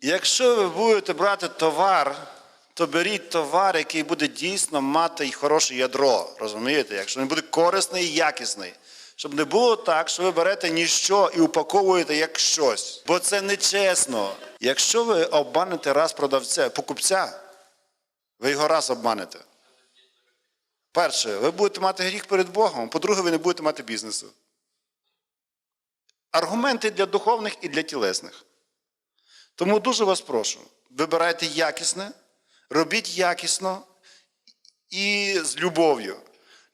Якщо ви будете брати товар, то беріть товар, який буде дійсно мати й хороше ядро. Розумієте? Якщо він буде корисний і якісний. Щоб не було так, що ви берете ніщо і упаковуєте як щось. Бо це нечесно. Якщо ви обманете раз продавця, покупця, ви його раз обманете. Перше, ви будете мати гріх перед Богом, по-друге, ви не будете мати бізнесу. Аргументи для духовних і для тілесних. Тому дуже вас прошу, вибирайте якісне, робіть якісно і з любов'ю.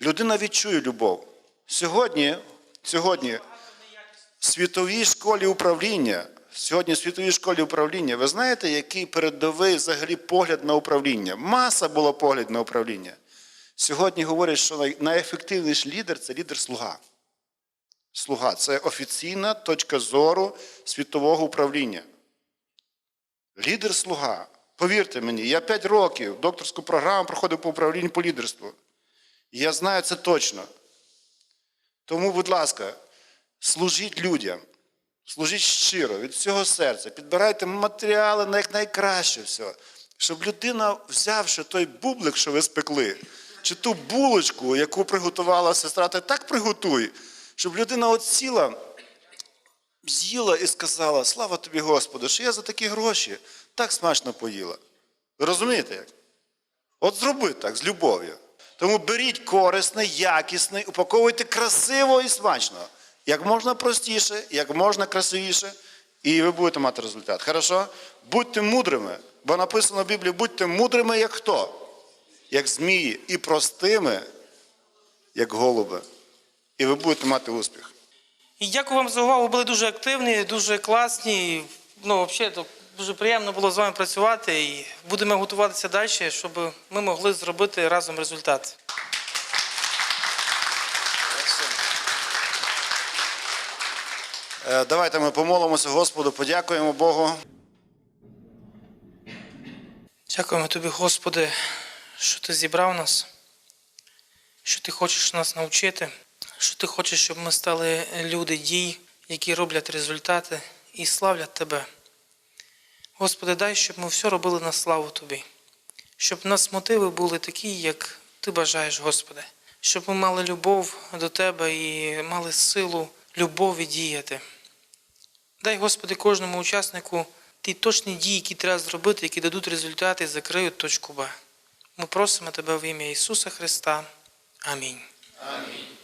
Людина відчує любов. Сьогодні, сьогодні в світовій школі управління, сьогодні в світовій школі управління, ви знаєте, який передовий взагалі погляд на управління? Маса була погляд на управління. Сьогодні говорять, що найефективніший лідер це лідер-слуга. Слуга це офіційна точка зору світового управління. Лідер-слуга. Повірте мені, я 5 років докторську програму проходив по управлінню по лідерству. І я знаю це точно. Тому, будь ласка, служіть людям, служіть щиро, від всього серця, підбирайте матеріали на як найкраще все, щоб людина, взявши той бублик, що ви спекли, чи ту булочку, яку приготувала сестра, ти так приготуй, щоб людина от сіла, з'їла і сказала: Слава тобі, Господи, що я за такі гроші так смачно поїла. Ви розумієте як? От зроби так з любов'ю. Тому беріть корисне, якісне, упаковуйте красиво і смачно. Як можна простіше, як можна красивіше, і ви будете мати результат. Хорошо? Будьте мудрими, бо написано в Біблії, будьте мудрими, як хто? Як змії, і простими, як голуби. І ви будете мати успіх. І дякую вам за увагу. Були дуже активні, дуже класні. Ну, взагалі, то дуже приємно було з вами працювати. І будемо готуватися далі, щоб ми могли зробити разом результат. Е, Давайте ми помолимося Господу, подякуємо Богу. Дякуємо тобі, Господи, що ти зібрав нас, що ти хочеш нас навчити, що ти хочеш, щоб ми стали люди дій, які роблять результати і славлять Тебе. Господи, дай, щоб ми все робили на славу Тобі, щоб у нас мотиви були такі, як Ти бажаєш, Господи, щоб ми мали любов до Тебе і мали силу любові діяти. Дай, Господи, кожному учаснику ті точні дії, які треба зробити, які дадуть результати і закриють точку Б. Ми просимо Тебе в ім'я Ісуса Христа. Амінь. Амінь.